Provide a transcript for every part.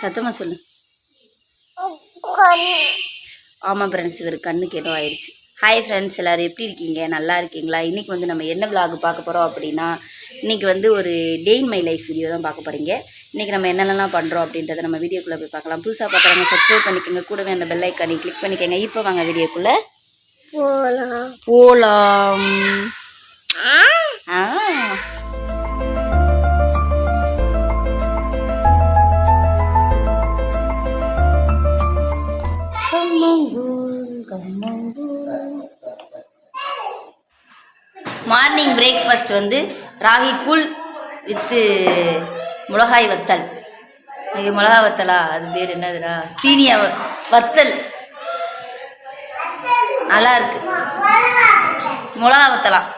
சத்தமாக சொல்லு. ஆமாம் ஃப்ரெண்ட்ஸ் இவர் கண்ணுக்கு ஏதோ ஆயிடுச்சு. ஹாய் ஃப்ரெண்ட்ஸ் எல்லோரும் எப்படி இருக்கீங்க? நல்லா இருக்கீங்களா? இன்றைக்கி வந்து நம்ம என்ன vlog பார்க்க போகிறோம் அப்படின்னா இன்றைக்கி வந்து ஒரு day in my life video தான் பார்க்க போகிறீங்க இன்றைக்கி நம்ம என்னென்னலாம் பண்ணுறோம் அப்படின்றத நம்ம வீடியோக்குள்ளே போய் பார்க்கலாம். புதுசாக பார்க்குறவங்க சப்ஸ்கிரைப் பண்ணிக்கோங்க. கூடவே அந்த பெல் ஐக்கானி கிளிக் பண்ணிக்கோங்க. இப்போ வாங்க வீடியோக்குள்ளே. போலாம். போலாம். மார்னிங் பிரேக்ஃபாஸ்ட் வந்து ராகி கூழ் வித்து மிளகாய் வத்தல். ஐயோ மிளகா வத்தலா? அது பேர் என்னதுடா? சீனியா வத்தல். நல்லா இருக்கு. மிளகா வத்தலாம்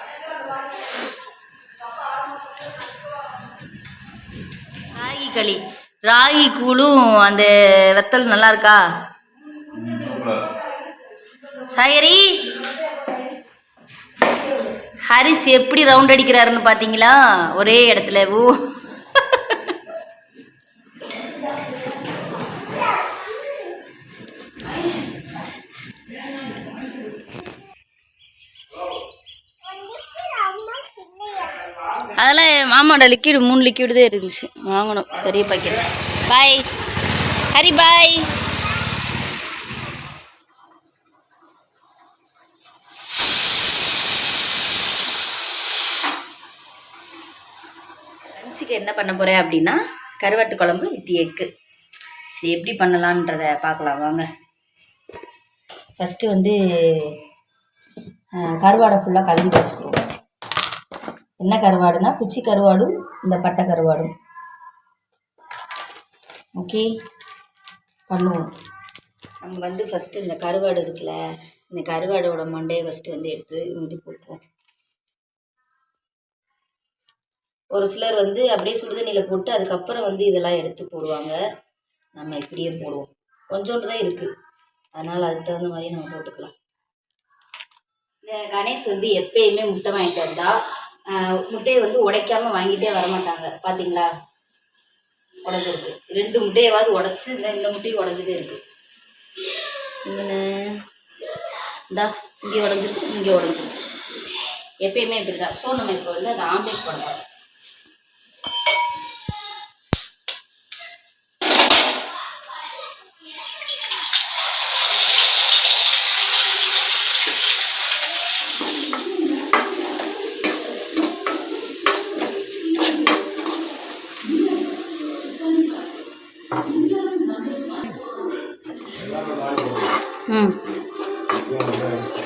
ராகி களி. ராகி கூழும் அந்த வத்தல் நல்லா இருக்கா? சாகரி ஹரிஸ் எப்படி ரவுண்ட் அடிக்கிறாருன்னு பார்த்தீங்களா ஒரே இடத்துல. ஊ. அதெல்லாம் மாமாவோட லிக்யூடு மூணு லிக்யூடு தான் இருந்துச்சு. வாங்கணும். பெரிய பாக்கெட் பாய் ஹரி பாய் லஞ்சுக்கு என்ன பண்ண போகிறேன் அப்படின்னா கருவாட்டு குழம்பு வித் எக்கு சரி எப்படி பண்ணலான்றத பார்க்கலாம் வாங்க. ஃபஸ்ட்டு வந்து கருவாடை ஃபுல்லாக கழுவி வச்சுக்கிறோம் என்ன கருவாடுனா குச்சி கருவாடும் இந்த பட்டை கருவாடும். ஓகே பண்ணுவோம். நம்ம வந்து ஃபஸ்ட்டு இந்த கருவாடு இருக்குல்ல இந்த கருவாடோட மண்டையை ஃபஸ்ட்டு வந்து எடுத்து இது போட்டுருவோம். ஒரு சிலர் வந்து அப்படியே சுடுதண்ணியில் போட்டு அதுக்கப்புறம் வந்து இதெல்லாம் எடுத்து போடுவாங்க. நம்ம இப்படியே போடுவோம். கொஞ்சோண்டு தான் இருக்குது அதனால் அதுக்கு தகுந்த மாதிரி நம்ம போட்டுக்கலாம். இந்த கணேஷ் வந்து எப்பயுமே முட்டை வாங்கிட்டு வந்தா முட்டையை வந்து உடைக்காமல் வாங்கிட்டே வர மாட்டாங்க. பார்த்தீங்களா உடஞ்சிருக்கு. ரெண்டு முட்டையாவது உடச்சி இந்த இந்த முட்டையும் உடஞ்சதே இருக்கு. இங்கே இந்தா இங்கே உடஞ்சிருக்கு இங்கே உடஞ்சிருக்கு. எப்பயுமே இப்படி தான் ஸோ நம்ம இப்போ வந்து அதை ஆம்லேட் பண்ணலாம் Amém.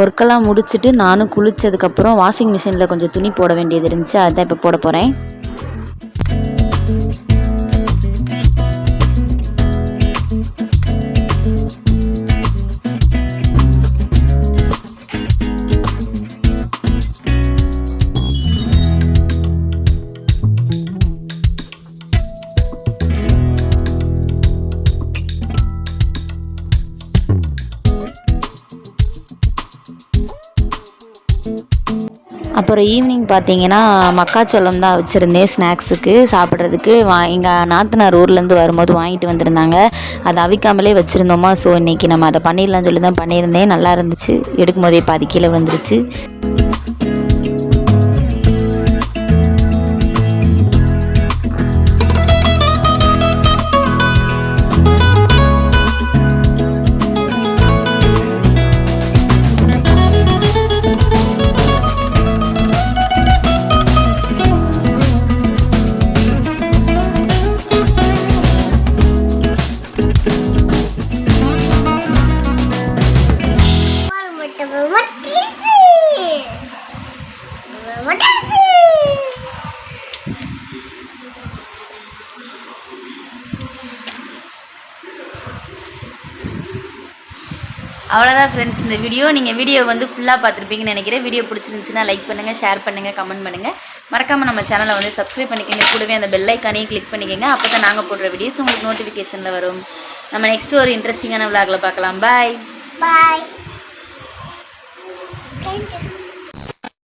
ஒர்க்கெல்லாம் முடிச்சுட்டு நானும் குளித்ததுக்கப்புறம் வாஷிங் மிஷினில் கொஞ்சம் துணி போட வேண்டியது இருந்துச்சு. அதுதான் இப்போ போட போகிறேன் அப்புறம் ஈவினிங் பார்த்தீங்கன்னா மக்காச்சோளம் தான் வச்சுருந்தேன் ஸ்நாக்ஸுக்கு சாப்பிட்றதுக்கு. வா எங்கள் நாத்தனார் ஊர்லேருந்து வரும்போது வாங்கிட்டு வந்திருந்தாங்க. அதை அவிக்காமலே வச்சுருந்தோமா? ஸோ இன்றைக்கி நம்ம அதை பண்ணிடலாம்னு சொல்லி தான் பண்ணியிருந்தேன். நல்லா இருந்துச்சு. எடுக்கும் போதே பாதி கீழே விழுந்துருச்சு. அவ்வளோதான் ஃப்ரெண்ட்ஸ் இந்த வீடியோ நீங்கள் வீடியோ வந்து ஃபுல்லாக பார்த்துருப்பீங்கன்னு நினைக்கிறேன். வீடியோ பிடிச்சிருந்துச்சுன்னா லைக் பண்ணுங்கள் ஷேர் பண்ணுங்கள் கமெண்ட் பண்ணுங்கள் மறக்காமல் நம்ம சேனலை வந்து சப்ஸ்கிரைப் பண்ணிக்கோங்க. கூடவே அந்த பெல்லைக்கானையும் கிளிக் பண்ணிக்கோங்க. அப்போ தான் நாங்கள் போடுற வீடியோஸ் உங்களுக்கு நோட்டிஃபிகேஷனில் வரும். நம்ம நெக்ஸ்ட் ஒரு இன்ட்ரெஸ்டிங்கான விளாகில் பார்க்கலாம். பாய் பாய்